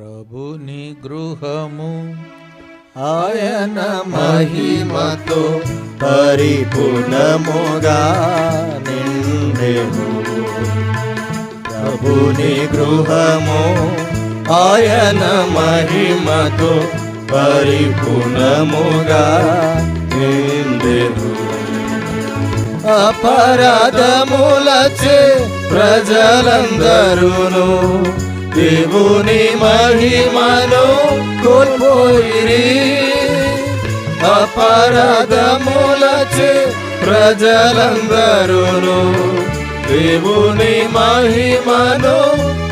ప్రభుని గృహము ఆయన మహిమతో పరిపూర్ణముగా నిండెను. ప్రభుని గృహము ఆయన మహిమతో పరిపూర్ణముగా నిండెను. అపరాధములచే ప్రజలందరూ దేవుని మహిమను కోల్పోయిరి. అపరాధములచే ప్రజలందరూ దేవుని మహిమను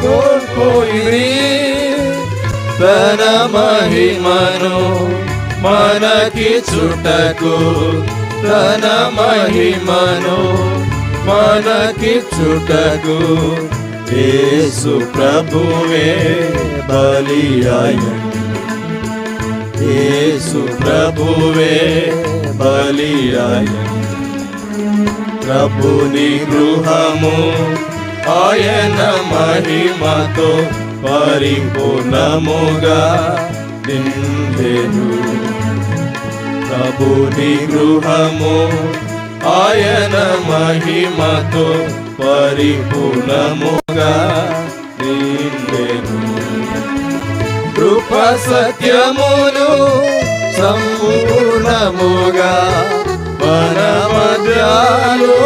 కోల్పోయిరి. తన మహిమను మనకి చుటకు తన మహిమను మనకి చుటకు యేసు ప్రభువే బలియాయను యేసు ప్రభువే బలియాయను ప్రభుని గృహము ఆయన మహిమతో పరిపూర్ణముగా నిండెను. ప్రభుని గృహము ఆయన మహిమతో పరిపూర్ణము పరిపూర్ణముగా నిండెను. కృప సత్యమును సంపూర్ణముగా మన మధ్యలో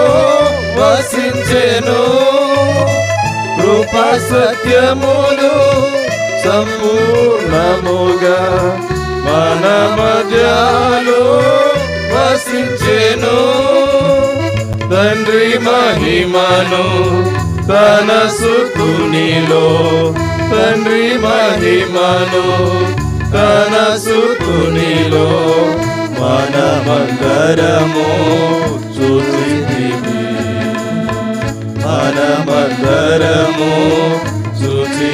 వసించెను. కృప సత్యమును సంపూర్ణముగా మన మధ్యలో వసించెను. తండ్రి మహిమను తన సుతునిలో తండ్రి మహిమను తన సుతునిలో మనమందరము చూచితివి మనమందరము చూసి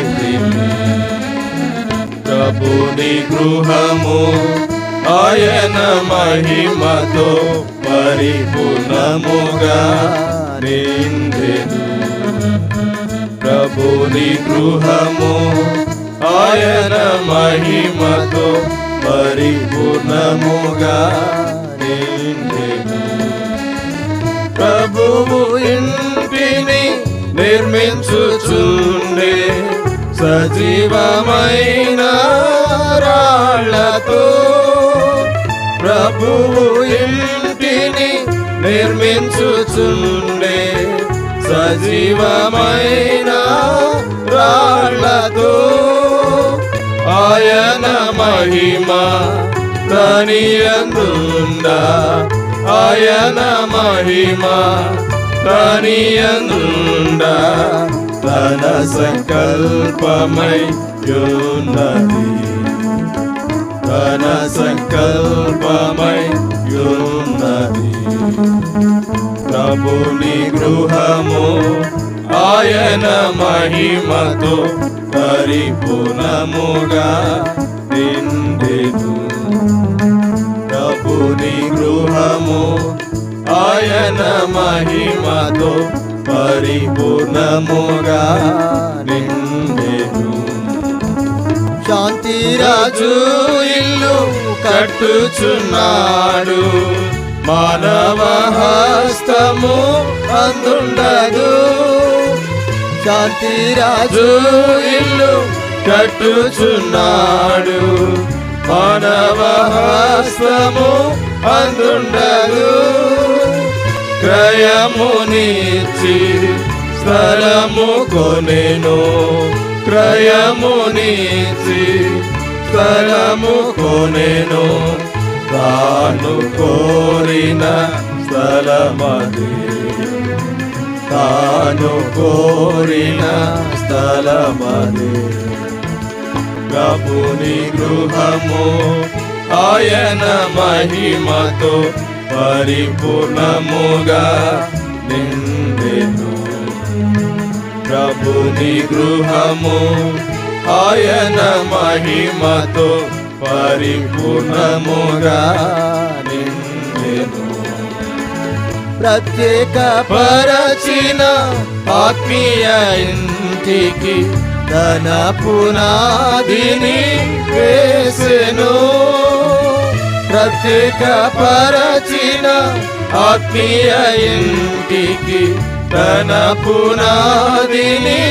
ప్రభుని గృహము ఆయన మహిమతో పరిపూర్ణముగా నిండెను. ప్రభుని గృహము ఆయన మహిమతో పరిపూర్ణముగా నిండెను. ప్రభువు ఇంటిని నిర్మించుచుండే సజీవమైన రాళ్ళతో ప్రభువు ఇంటిని నిర్మించుచుండే సజీవమైన రాళ్ళతో ఆయన మహిమ తనియందుండా. ఆయన మహిమ తనియందుండా. తన సంకల్పమై యున్నది తన సంకల్పమై యున్నది ఆయన మహిమతో పరిపూర్ణముగా నిండెను. ప్రభుని గృహము ఆయన మహిమతో పరిపూర్ణముగా నిండెను. శాంతిరాజు ఇల్లు కట్టుచున్నాడు. మానవ హస్తము అందుండదు. శాంతిరాజు ఇల్లు కట్టుచున్నాడు. మానవ హస్తము అందుండదు క్రయమునిచ్చి స్థలము కొనెను. క్రయమునిచ్చి స్థలము కొనెను. తాను కోరిన స్థలమది. తాను కోరిన స్థలమది. ప్రభుని గృహము ఆయన మహిమతో పరిపూర్ణముగా నిండెను. ప్రభుని గృహము ఆయన మహిమతో పరిపూర్ణముగా ప్రత్యేక పరచిన ఆత్మీయ ఇంటికి తన పునాదిని వేసెను. ప్రత్యేక పరచిన ఆత్మీయ ఇంటికి తన పునాదిని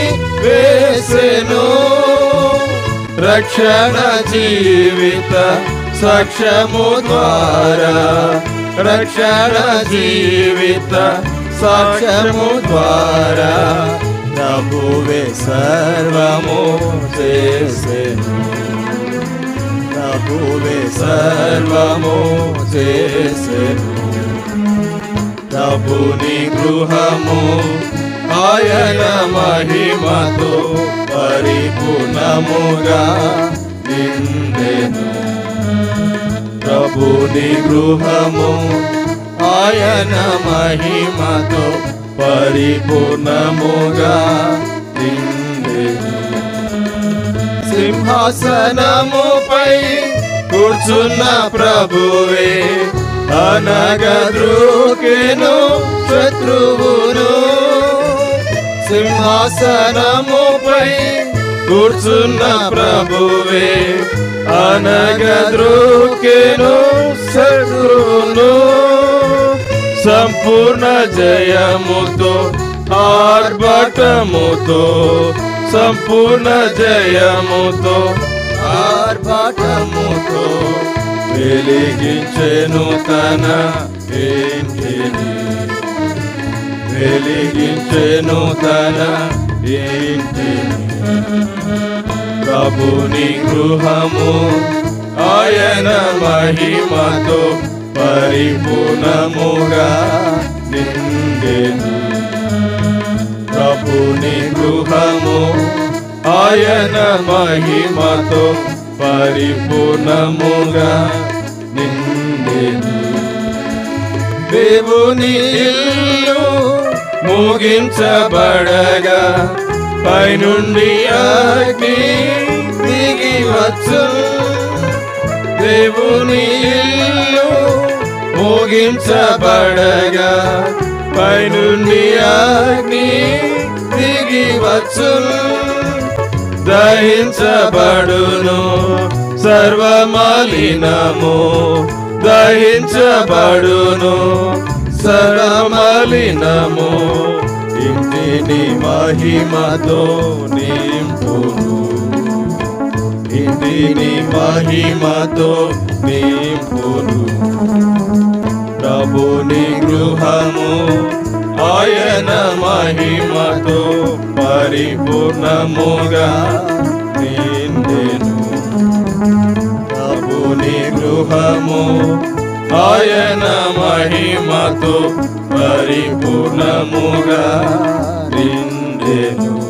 వేసెను. రక్షణ జీవిత సాక్ష్యము ద్వారా రక్షణ జీవిత సాక్ష్యము ద్వారా ప్రభువే సర్వము చేసెను ప్రభువే సర్వము చేసెను ప్రభుని గృహము ఆయన మహిమతో పరిపూర్ణముగా నిందెను దేవుని గృహము ఆయన మహిమతో పరిపూర్ణముగా సింహాసనముపై కూర్చున్న ప్రభువే అనగద్రుకెను శత్రువును. సింహాసనముపై కూర్చున్న ప్రభువే అనగద్రుకెను శత్రును సంపూర్ణ జయముతో ఆర్భటముతో సంపూర్ణ జయముతో ఆర్భటముతో వెలిగించెను తన ఇంటిని. వెలిగించెను తన ఇంటిని. ప్రభుని గృహము ఆయన మహిమతో పరిపూర్ణముగా నిండెను. ప్రభుని గృహము ఆయన మహిమతో పరిపూర్ణముగా నిండెను. దేవుని ఇల్లు ముగించబడగా పైనుండి అగ్ని దిగి వచ్చు. దేవుని ఇల్లు మోగించబడగా పైనుండి అగ్ని దిగి వచ్చు. దహించబడును సర్వమాలినము దహించబడును సర్వమాలినము. ఇంటిని మహిమతో నింపును ఇంటిని మహిమతో నింపును ప్రభుని గృహము ఆయన మహిమతో పరిపూర్ణముగా నిండెను. ప్రభుని గృహము ఆయన మహిమతో పరిపూర్ణముగా నిండెను.